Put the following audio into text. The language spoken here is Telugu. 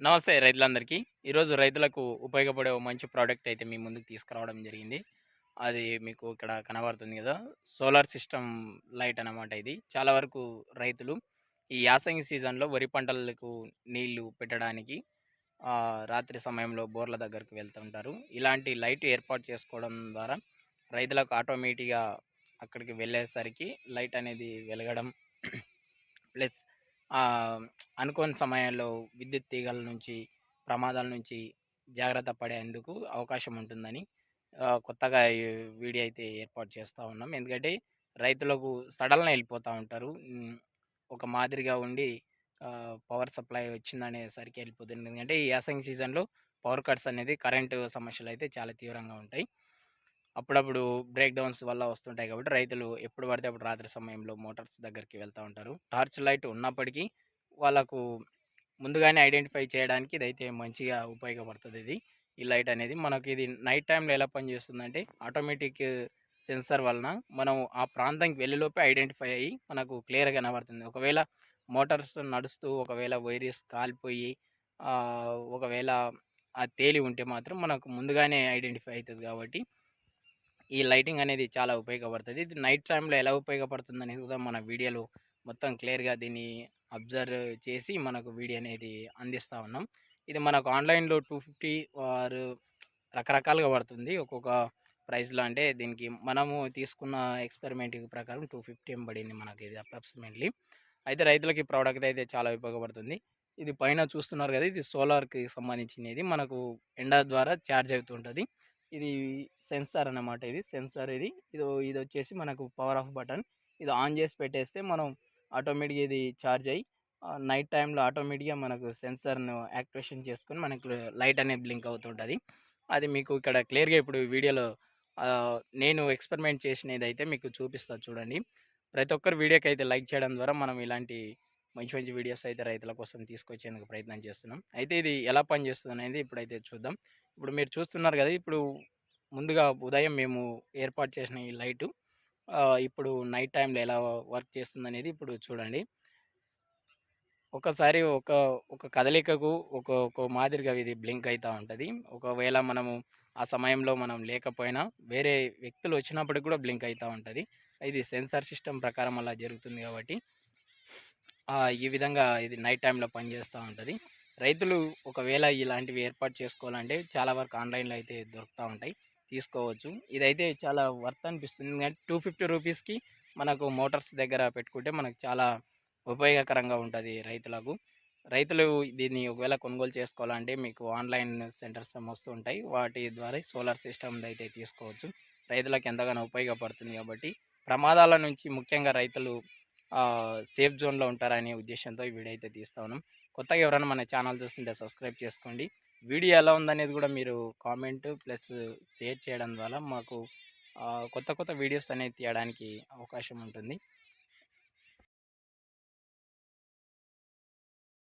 నమస్తే రైతులందరికీ. ఈరోజు రైతులకు ఉపయోగపడే మంచి ప్రోడక్ట్ అయితే మీ ముందుకు తీసుకురావడం జరిగింది. అది మీకు ఇక్కడ కనబడుతుంది కదా సోలార్ సిస్టమ్ లైట్ అన్నమాట ఇది. చాలా వరకు రైతులు ఈ యాసంగి సీజన్లో వరి పంటలకు నీళ్ళు పెట్టడానికి రాత్రి సమయంలో బోర్ల దగ్గరకు వెళ్తుంటారు ఇలాంటి లైట్ ఏర్పాటు చేసుకోవడం ద్వారా రైతులకు ఆటోమేటిక్గా అక్కడికి వెళ్ళేసరికి లైట్ అనేది వెలగడం ప్లస్ అనుకోని సమయాల్లో విద్యుత్ తీగల నుంచి ప్రమాదాల నుంచి జాగ్రత్త పడేందుకు అవకాశం ఉంటుందని కొత్తగా వీడియో అయితే ఏర్పాటు చేస్తూ ఉన్నాం. ఎందుకంటే రైతులకు సడన్గా వెళ్ళిపోతూ ఉంటారు. ఒక మాదిరిగా ఉండి పవర్ సప్లై వచ్చిందనేసరికి వెళ్ళిపోతుంది. ఎందుకంటే ఈ యాసంగి సీజన్లో పవర్ కట్స్ అనేది కరెంటు సమస్యలు అయితే చాలా తీవ్రంగా ఉంటాయి. అప్పుడప్పుడు బ్రేక్ డౌన్స్ వల్ల వస్తుంటాయి కాబట్టి రైతులు ఎప్పుడు పడితే అప్పుడు రాత్రి సమయంలో మోటార్స్ దగ్గరికి వెళ్తూ ఉంటారు. టార్చ్ లైట్ ఉన్నప్పటికీ వాళ్ళకు ముందుగానే ఐడెంటిఫై చేయడానికి ఇదైతే మంచిగా ఉపయోగపడుతుంది ఇది. ఈ లైట్ అనేది మనకి ఇది నైట్ టైంలో ఎలా పనిచేస్తుందంటే ఆటోమేటిక్ సెన్సర్ వలన మనం ఆ ప్రాంతానికి వెళ్ళేలోపే ఐడెంటిఫై అయ్యి మనకు క్లియర్గా కనబడుతుంది. ఒకవేళ మోటార్స్ నడుస్తూ ఒకవేళ వైరస్ కాలిపోయి ఒకవేళ ఆ తేలి ఉంటే మాత్రం మనకు ముందుగానే ఐడెంటిఫై అవుతుంది కాబట్టి ఈ లైటింగ్ అనేది చాలా ఉపయోగపడుతుంది. ఇది నైట్ టైంలో ఎలా ఉపయోగపడుతుంది అనేది కూడా మన వీడియోలో మొత్తం క్లియర్గా దీన్ని అబ్జర్వ్ చేసి మనకు వీడియో అనేది అందిస్తూ ఉన్నాం. ఇది మనకు ఆన్లైన్లో టూ ఫిఫ్టీ ఆర్ రకరకాలుగా పడుతుంది. ఒక్కొక్క ప్రైస్లో అంటే దీనికి మనము తీసుకున్న ఎక్స్పెరిమెంట్ ప్రకారం టూ ఫిఫ్టీ ఏం పడింది మనకి ఇది అప్రాక్సిమేట్లీ. అయితే రైతులకి ప్రోడక్ట్ అయితే చాలా ఉపయోగపడుతుంది. ఇది పైన చూస్తున్నారు కదా ఇది సోలార్కి సంబంధించినది. మనకు ఎండ ద్వారా ఛార్జ్ అవుతుంటుంది. ఇది సెన్సార్ అన్నమాట ఇది. సెన్సార్ ఇది. ఇది ఇది వచ్చేసి మనకు పవర్ ఆఫ్ బటన్. ఇది ఆన్ చేసి పెట్టేస్తే మనం ఆటోమేటిక్గా ఇది ఛార్జ్ అయ్యి నైట్ టైంలో ఆటోమేటిక్గా మనకు సెన్సార్ను యాక్టివేషన్ చేసుకొని మనకు లైట్ అనేది బ్లింక్ అవుతుంటుంది. అది మీకు ఇక్కడ క్లియర్గా ఇప్పుడు వీడియోలో నేను ఎక్స్పెరిమెంట్ చేసినది అయితే మీకు చూపిస్తాను చూడండి. ప్రతి ఒక్కరు వీడియోకి అయితే లైక్ చేయడం ద్వారా మనం ఇలాంటి మంచి మంచి వీడియోస్ అయితే రైతుల కోసం తీసుకొచ్చేందుకు ప్రయత్నం చేస్తున్నాం. అయితే ఇది ఎలా పనిచేస్తుంది అనేది ఇప్పుడైతే చూద్దాం. ఇప్పుడు మీరు చూస్తున్నారు కదా! ఇప్పుడు ముందుగా ఉదయం మేము ఏర్పాటు చేసిన ఈ లైటు ఇప్పుడు నైట్ టైంలో ఎలా వర్క్ చేస్తుంది అనేది ఇప్పుడు చూడండి. ఒకసారి ఒక ఒక కదలికకు ఒక ఒక మాదిరిగా ఇది బ్లింక్ అవుతూ ఉంటుంది. ఒకవేళ మనము ఆ సమయంలో మనం లేకపోయినా వేరే వ్యక్తులు వచ్చినప్పటికి కూడా బ్లింక్ అవుతూ ఉంటుంది. ఇది సెన్సార్ సిస్టమ్ ప్రకారం అలా జరుగుతుంది కాబట్టి ఈ విధంగా ఇది నైట్ టైంలో పనిచేస్తూ ఉంటుంది. రైతులు ఒకవేళ ఇలాంటివి ఏర్పాటు చేసుకోవాలంటే చాలా వరకు ఆన్లైన్లో అయితే దొరుకుతూ ఉంటాయి. తీసుకోవచ్చు. ఇదైతే చాలా వర్త్ అనిపిస్తుంది. ఎందుకంటే టూ ఫిఫ్టీ రూపీస్కి మనకు మోటార్స్ దగ్గర పెట్టుకుంటే మనకు చాలా ఉపయోగకరంగా ఉంటుంది రైతులకు. రైతులు దీన్ని ఒకవేళ కొనుగోలు చేసుకోవాలంటే మీకు ఆన్లైన్ సెంటర్స్ వస్తూ ఉంటాయి. వాటి ద్వారా సోలార్ సిస్టమ్ అయితే తీసుకోవచ్చు. రైతులకు ఎంతగానో ఉపయోగపడుతుంది కాబట్టి ప్రమాదాల నుంచి ముఖ్యంగా రైతులు సేఫ్ జోన్లో ఉంటారనే ఉద్దేశంతో ఈ వీడియో అయితే తీస్తా ఉన్నాం. కొత్తగా ఎవరైనా మన ఛానల్ చూస్తుంటే సబ్స్క్రైబ్ చేసుకోండి. వీడియో ఎలా ఉందనేది కూడా మీరు కామెంట్ ప్లస్ షేర్ చేయడం ద్వారా మాకు కొత్త కొత్త వీడియోస్ అనేది తీయడానికి అవకాశం ఉంటుంది.